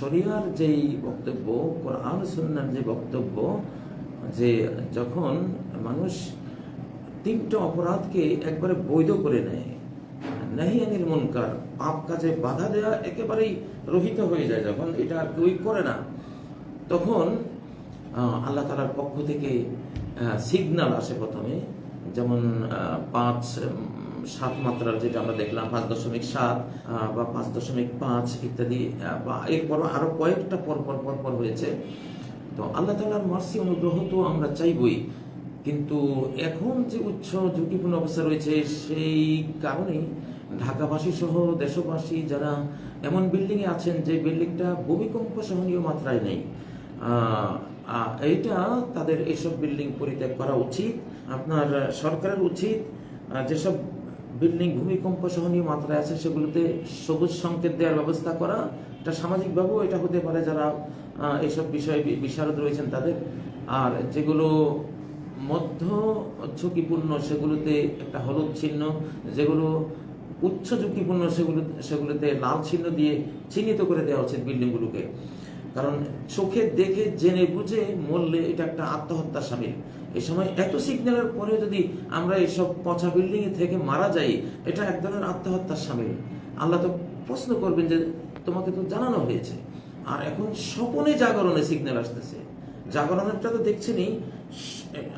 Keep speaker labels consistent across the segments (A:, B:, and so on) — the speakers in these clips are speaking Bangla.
A: শরিয়ার যেই বক্তব্য, কোরআন, সুন্নার যে বক্তব্য, যে যখন মানুষ তিনটা অপরাধকে একবারে বৈধ করে নেয় নাহিয়ানির মুনকার, পাপ কাজে বাধা দেওয়া একেবারেই রহিত হয়ে যায় যখন, এটা আর কেউই করে না, তখন আল্লাহ তালার পক্ষ থেকে সিগন্যাল আসে প্রথমে, যেমন পাঁচ সাত মাত্রার যেটা আমরা দেখলাম, পাঁচ দশমিক সাত বা পাঁচ দশমিক পাঁচ ইত্যাদি বা এরপর আরও কয়েকটা পর পর পর পর হয়েছে। তো আল্লাহ তালার মার্সি অনুগ্রহ তো আমরা চাইবই, কিন্তু এখন যে উচ্চ ঝুঁকিপূর্ণ অবস্থা রয়েছে, সেই কারণেই ঢাকাবাসী সহ দেশবাসী যারা এমন বিল্ডিংয়ে আছেন যে বিল্ডিংটা ভূমিকম্প সহনীয় মাত্রায় নেই এইটা তাদের এইসব বিল্ডিং পরিত্যাগ করা উচিত। আপনার সরকারের উচিত যেসব বিল্ডিং ভূমিকম্প সহনীয় মাত্রায় আছে, সেগুলোতে সবুজ সংকেত দেওয়ার ব্যবস্থা করা। এটা সামাজিকভাবেও এটা হতে পারে যারা এইসব বিষয়ে বিশারদ রয়েছেন তাদের। আর যেগুলো মধ্য ঝুঁকিপূর্ণ সেগুলোতে একটা হলুদ চিহ্ন, যেগুলো উচ্চ ঝুঁকিপূর্ণ সেগুলো সেগুলোতে লাল চিহ্ন দিয়ে চিহ্নিত করে দেওয়া উচিত বিল্ডিংগুলোকে। কারণ চোখে দেখে, জেনে বুঝে মরলে এটা একটা আত্মহত্যা সামিল। এই সময় এত সিগন্যালের পরে যদি আমরা এইসব পচা বিল্ডিং থেকে মারা যাই, এটা এক ধরনের আত্মহত্যার সামিল। আল্লাহ তো প্রশ্ন করবেন যে তোমাকে তো জানানো হয়েছে। আর এখন স্বপনে জাগরণে সিগন্যাল আসতেছে। জাগরণেরটা তো দেখছেনই।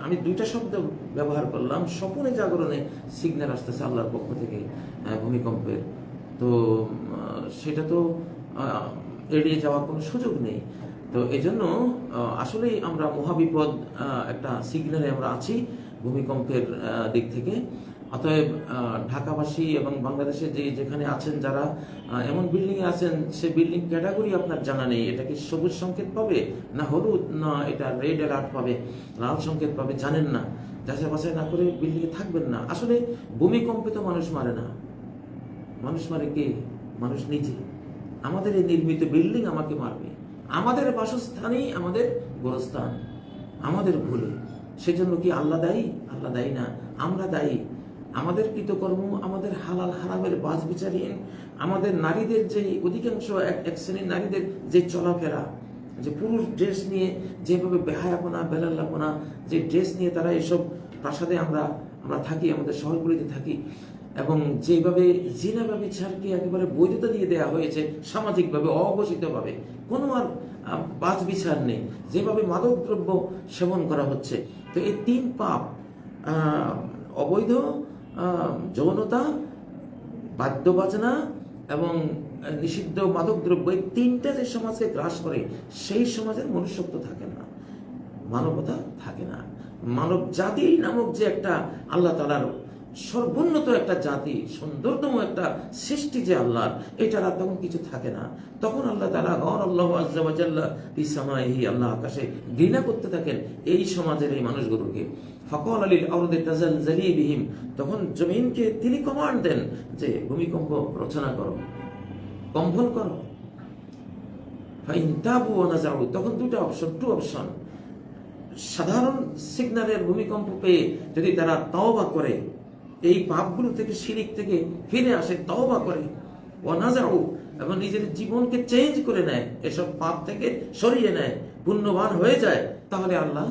A: আমি দুইটা শব্দ ব্যবহার করলাম। স্বপনে জাগরণে সিগন্যাল আসতেছে আল্লাহর পক্ষ থেকে ভূমিকম্পের। তো সেটা তো এড়িয়ে যাওয়ার কোনো সুযোগ নেই। তো এই জন্য আসলেই আমরা মহাবিপদ একটা সিগনালে আমরা আছি ভূমিকম্পের দিক থেকে। অতএব ঢাকাবাসী এবং বাংলাদেশে যে, যেখানে আছেন যারা এমন বিল্ডিং এ আছেন, সে বিল্ডিং ক্যাটাগরি আপনার জানা নেই। এটা কি সবুজ সংকেত পাবে? না হলুদ? না, এটা রেড অ্যালার্ট পাবে। লাল সংকেত পাবে? জানেন না। যাচাই বাছাই না করে বিল্ডিং এ থাকবেন না। আসলে, ভূমিকম্পে তো মানুষ মারে না। মানুষ মারে কে? মানুষ নিজে। আমাদের এই নির্মিত বিল্ডিং আমাকে মারবে। আমাদের বাসস্থানই আমাদের গোরস্থান, আমাদের ভুলে। সেজন্য কি আল্লাহ দায়ী? আল্লাহ দায়ী না। আমরা দায়ী। আমাদের কৃতকর্ম, আমাদের হালাল হারামের বাজ বিচারহীন আমাদের নারীদের যে অধিকাংশ এক এক শ্রেণির নারীদের যে চলাফেরা, যে পুরুষ ড্রেস নিয়ে যেভাবে বেহায়াপনা, বেলাল্লাপনা, যে ড্রেস নিয়ে তারা এসব প্রাসাদে আমরা আমরা থাকি, আমাদের শহরগুলিতে থাকি এবং যেভাবে জিনা ব্যবচারকে একেবারে বৈধতা দিয়ে দেওয়া হয়েছে, সামাজিকভাবে, অঘোষিতভাবে, কোনো আর বাজ বিচার নেই। যেভাবে মাদকদ্রব্য সেবন করা হচ্ছে, তো এই তিন পাপ অবৈধ যৌনতা বাদ্য বাজনা এবং নিষিদ্ধ মাদকদ্রব্য, এই তিনটা যে সমাজকে গ্রাস করে, সেই সমাজের মনুষ্যত্ব থাকে না, মানবতা থাকে না। মানব জাতি নামক যে একটা আল্লাহ তালার সর্বোন্নত একটা জাতি, সুন্দরতম একটা সৃষ্টি যে আল্লাহর, এটার আর তখন কিছু থাকে না। তখন আল্লাহ তালা গর আল্লাহ আজ্লাহ ইসামাহি আল্লাহ আকাশে ঘৃণা করতে থাকেন এই সমাজের এই মানুষগুলোকে। ফকল আলীল আউরদে তাজাল জালিবিহিম তখন জমিনকে তিনি কমান্ড দেন যে, ভূমিকম্প রচনা করো, কম্পন করো। ফাইন তাবু ওয়ানাজাউ তখন দুটো অপশন টু অপশন সাধারণ সিগন্যালের ভূমিকম্প পেয়ে যদি তারা তওবা করে এই পাপগুলো থেকে, শিরিক থেকে ফিরে আসে, তওবা করে। ওয়ানাজাউ, এবং নিজের জীবনকে চেঞ্জ করে নেয়। এসব পাপ থেকে সরিয়ে নেয়, পুণ্যবান হয়ে যায়। তাহলে আল্লাহ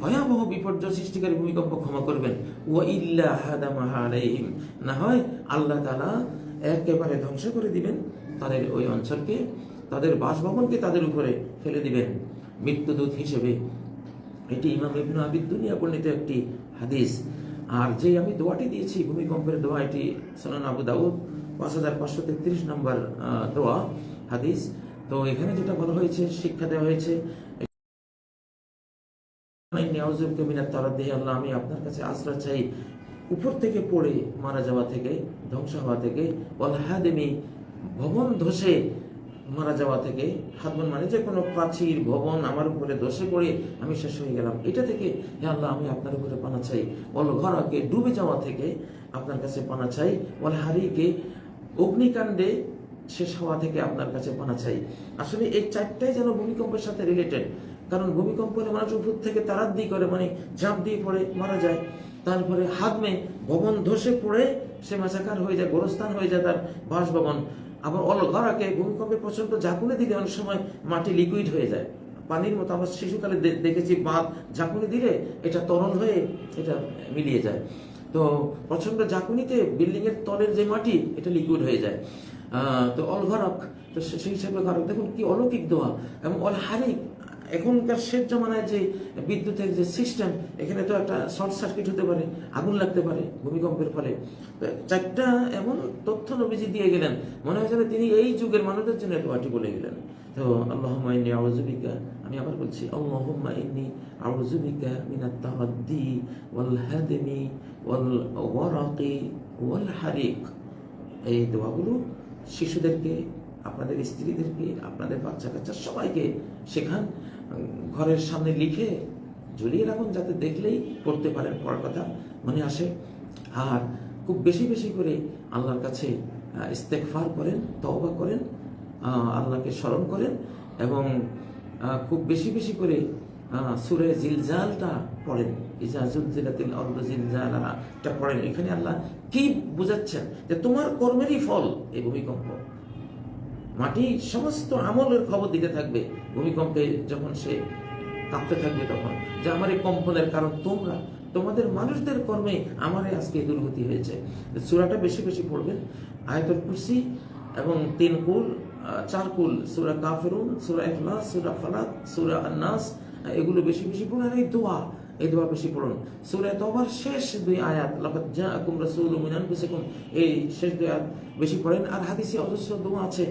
A: ভয়াবহ বিপর্যয় সৃষ্টিকারী ভূমিকম্প ক্ষমা করবেন। ও ইল্লা না হয় আল্লাহ তালা একেবারে ধ্বংস করে দিবেন তাদের ওই অঞ্চলকে, তাদের বাসভবনকে তাদের উপরে ফেলে দিবেন। মৃত্যুদূত হিসেবে, এটি ইমাম ইবনু আবিদ দুনিয়া বর্ণিত একটি হাদিস। আর যে আমি দোয়াটি দিয়েছি, ভূমিকম্পের দোয়া, এটি সোনান আবু দাউদ, পাঁচ হাজার পাঁচশো তেত্রিশ নম্বর দোয়া, হাদিস। তো এখানে যেটা বলা হয়েছে, শিক্ষা দেওয়া হয়েছে আল্লাহ, আমি আপনার কাছে আশ্রয় চাই উপর থেকে পড়ে মারা যাওয়া থেকে, ধ্বংস হওয়া থেকে। অলহাদেমি ভবন ধসে মারা যাওয়া থেকে হাতমন মানে যে কোনো প্রাচীর, ভবন, আমার উপরে ধসে পড়ে আমি শেষ হয়ে গেলাম। এটা থেকে, হে আল্লাহ, আমি আপনার উপরে পানা চাই। বল, ঘরাকে ডুবে যাওয়া থেকে আপনার কাছে পানা চাই। বল, হারিকে অগ্নিকাণ্ডে শেষ হওয়া থেকে আপনার কাছে পানা চাই। আসলে এই চারটাই যেন ভূমিকম্পের সাথে রিলেটেড কারণ ভূমিকম্প হলে মানুষ উপর থেকে তারাদ্দি করে মানে ঝাঁপ দিয়ে পড়ে, মারা যায়। তারপরে হাতমে ভবন ধসে পড়ে সে মাসাকার হয়ে যায়, গোরস্থান হয়ে যায় তার বাসভবন। আবার অল অলঘরাকে ভূমিকম্পে প্রচণ্ড ঝাঁকুনি দিলে অনেক সময় মাটি লিকুইড হয়ে যায়। পানির মতো আমরা শিশুকালে দেখেছি, বাঁধ ঝাঁকুনি দিলে এটা তরল হয়ে এটা মিলিয়ে যায়। তো প্রচণ্ড ঝাঁকুনিতে বিল্ডিংয়ের তলের যে মাটি, এটা লিকুইড হয়ে যায়। তো অলঘরক তো সেই হিসাবে ঘরক দেখুন কি অলৌকিক দোয়া এবং অল হারিক এখনকার শেষ জমানায় যে বিদ্যুতের যে সিস্টেম এখানে তো একটা শর্ট সার্কিট হতে পারে, আগুন লাগতে পারে ভূমিকম্পের ফলে। চারটা এমন তথ্য নবীজি দিয়ে গেলেন। মনে হয় তিনি এই যুগের মানুষদের জন্য দোয়াটি বলে গেলেন। তো আল্লাহ ইন্নি আউযুবিকা আমি আবার বলছি, আল্লাহুম্মা ইন্নি আউযুবিকা মিনাত তারাদ্দি ওয়াল হাদমি ওয়াল ওয়ারাকি ওয়াল হারিক। এই দোয়াগুলো শিশুদেরকে, আপনাদের স্ত্রীদেরকে, আপনাদের বাচ্চা কাচ্চা সবাইকে শেখান। ঘরের সামনে লিখে ঝুলিয়ে রাখুন যাতে দেখলেই পড়তে পারেন পড়ার কথা। মনে আসে আর খুব বেশি বেশি করে আল্লাহর কাছে আহ, ইস্তেগফার করেন তওবা করেন আল্লাহকে স্মরণ করেন এবং খুব বেশি বেশি করে সুরে জিলজালটা পড়েন। ইজা জুলজিলাতিল আরদু জিলজালাটা পড়েন। এখানে আল্লাহ কি বোঝাচ্ছেন যে তোমার কর্মেরই ফল এই ভূমিকম্প। মাটি সমস্ত আমলের খবর দিতে থাকবে। ভূমিকম্পে যখন সে কাঁপতে থাকবে তখন। যে আমার এই কম্পনের কারণ তোমরা, তোমাদের মানুষদের কর্মে আমারে আজকে দুর্গতি হয়েছে। সুরাটা বেশি বেশি পড়বেন। আয়তর কুরসি এবং তিন কুল চার কুল, সুরা কাফেরুন, সুরা ইখলাস, সুরা ফালাক, সুরা আন্নাস, এগুলো বেশি বেশি পড়ুন। আর এই দোয়া এই দোয়া বেশি পড়ুন। সুরা তবার শেষ দুই আয়াত, লাকাদ জাআকুম রাসূলুম মিন আনফুসিকুম, এই শেষ দুই আয়াত বেশি পড়েন। আর হাদিসে অজস্র দোয়া আছে।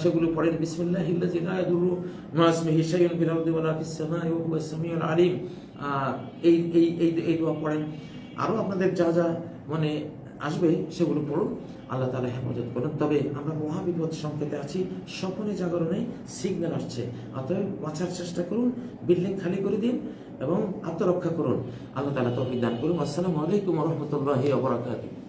A: সেগুলো পড়েন। বিসমিল্লাহিল্লাযী লা ইয়াদুররু মা ইসমিহি শাইউন ফিল আরদি ওয়ালা ফিস সামাই ওয়া হুয়াস সামিউল আলিম। এই এই এই দোয়া পড়েন। আরও আপনাদের যা যা মানে আসবে সেগুলো পড়ুন। আল্লাহ তালা হেফাজত করুন। তবে আমরা মহাবিপদ সংকেতে আছি। স্বপ্নে জাগরণে সিগন্যাল আসছে। অতএব বাঁচার চেষ্টা করুন, বিল্ডিং খালি করে দিন এবং আত্মরক্ষা করুন। আল্লাহ তালা তৌফিক দান করুন। আসসালামু আলাইকুম রহমতুল্লাহ আবরাকাতুহ